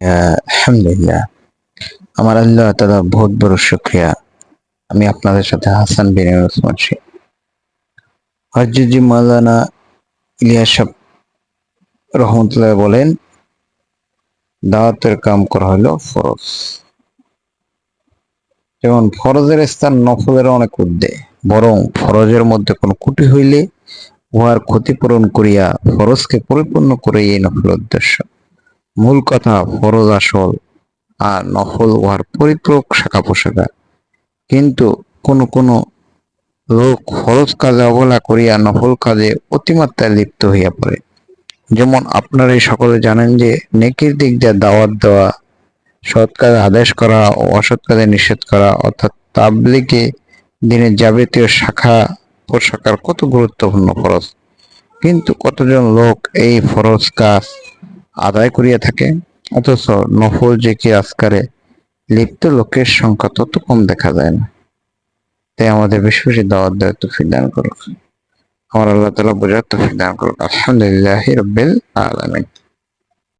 আলহামদুলিল্লাহ। আমার আল্লাহ তালা বহুত বড় শুক্রিয়া। আমি আপনাদের সাথে হাসান বিন ওসমান শেখ হজরজি মাওলানা ইলিয়াস রহমতুল্লাহ বলেন, দাওয়াতের কাম করা হলো ফরজ। যেমন ফরজের স্থান নফলের অনেক ঊর্ধ্বে, বরং ফরজের মধ্যে কোনো কুটি হইলে উহার ক্ষতিপূরণ করিয়া ফরজকে পরিপূর্ণ করে এই নফল উদ্দেশ্য। মূল কথা ফরজ আসল আর নফল উহার পরিপূরক শাখা পোশাকা কিন্তু কোন কোন লোক ফরজ কাজে অবহেলা করিয়া নফল কাজে অতিমাত্রায় লিপ্ত হইয়া পড়ে। যেমন আপনারা এই সকলে জানেন যে নেকির দিক দিয়ে দাওয়াত দেওয়া, সৎ কাজে আদেশ করা ও অসৎ কাজে নিষেধ করা, অর্থাৎ তাবলিগে দিনের যাবতীয় শাখা পোশাকার কত গুরুত্বপূর্ণ ফরজ। কিন্তু কতজন লোক এই ফরজ কাজ আদায় করিয়া থাকে। অথচ নফল যে কি আজকারে লিপ্ত লোকের সংখ্যা তত কম দেখা যায় না। তাই আমাদের বেশি বেশি দাওয়াত দেওয়ার তো দান করুক। আমার আল্লাহ তালা বোঝার তো দান করুক। আলহামদুলিল্লাহ রবিল আলামিন।